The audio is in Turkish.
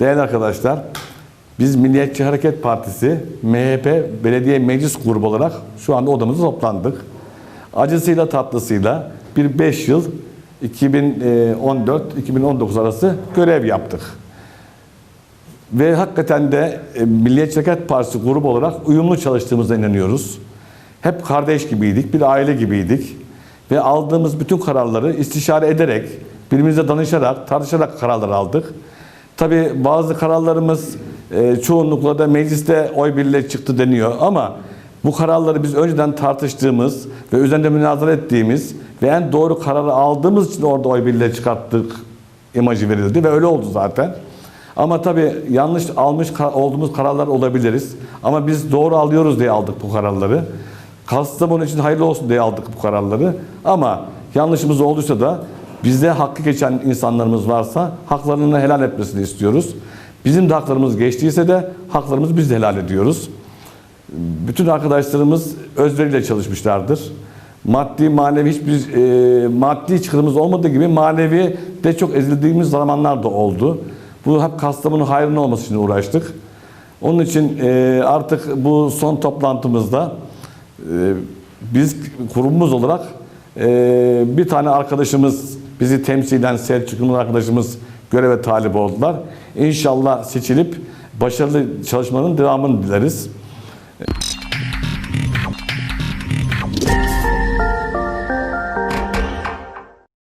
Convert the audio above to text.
Değerli arkadaşlar, biz Milliyetçi Hareket Partisi MHP Belediye Meclis Grubu olarak şu anda odamızda toplandık. Acısıyla tatlısıyla bir 5 yıl 2014-2019 arası görev yaptık. Ve hakikaten de e, Milliyetçi Hareket Partisi grubu olarak uyumlu çalıştığımıza inanıyoruz. Hep kardeş gibiydik, bir aile gibiydik. Ve aldığımız bütün kararları istişare ederek, birbirimize danışarak, tartışarak kararlar aldık. Tabii bazı kararlarımız e, çoğunlukla da mecliste oy birliğiyle çıktı deniyor ama bu kararları biz önceden tartıştığımız ve üzerinde münazara ettiğimiz ve en doğru kararı aldığımız için orada oy birliğiyle çıkarttık imajı verildi ve öyle oldu zaten. Ama tabii yanlış almış olduğumuz kararlar olabiliriz. Ama biz doğru alıyoruz diye aldık bu kararları. Kastamonu için hayırlı olsun diye aldık bu kararları. Ama yanlışımız olduysa da bizde hakkı geçen insanlarımız varsa haklarını helal etmesini istiyoruz. Bizim de haklarımız geçtiyse de haklarımızı biz de helal ediyoruz. Bütün arkadaşlarımız özveriyle çalışmışlardır. Maddi manevi hiçbir e, maddi çıkarımız olmadığı gibi manevi de çok ezildiğimiz zamanlar da oldu. Bu hep Kastamonu hayrına olması için uğraştık. Onun için e, artık bu son toplantımızda e, biz kurumumuz olarak e, bir tane arkadaşımız bizi temsilen Selçuklu arkadaşımız göreve talip oldular. İnşallah seçilip başarılı çalışmanın devamını dileriz.